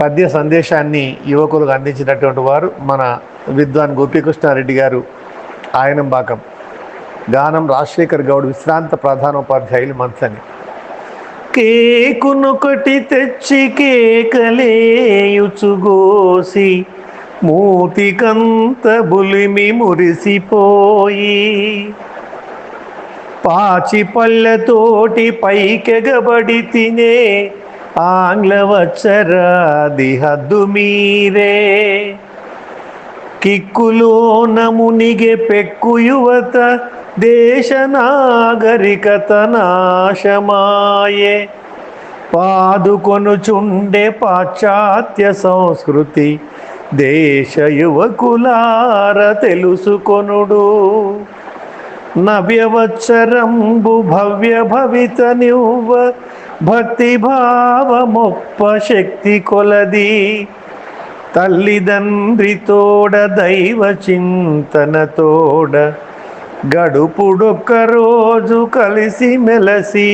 పద్య సందేశాన్ని యువకులకు అందించినటువంటి వారు మన విద్వాన్ గోపీకృష్ణారెడ్డి గారు ఆయనంబాకం. గానం రాజశేఖర్ గౌడ్ విశ్రాంత ప్రధానోపాధ్యాయులు మంచని. కేకునొకటి తెచ్చి కేకలేయుచుగోసి మూతికంత బులిమి మురిసిపోయి. పాచి పళ్ళతోటి పైకెగబడి తినే ఆంగ్లవచ్చరాది హద్దు మీరే కిక్కులో మునిగే పెక్కు యువత దేశ నాగరికత నాశమాయే పాదుకొనుచుండే పాశ్చాత్య సంస్కృతి దేశ యువకులార తెలుసుకొనుడు. నవ్యవత్సరంబు భవ్య భవిత నివ్వ భక్తి భావమొప్ప శక్తి కొలది. తల్లిదండ్రితోడ దైవ చింతనతోడ గడుపుడొక్క రోజు కలిసి మెలసి.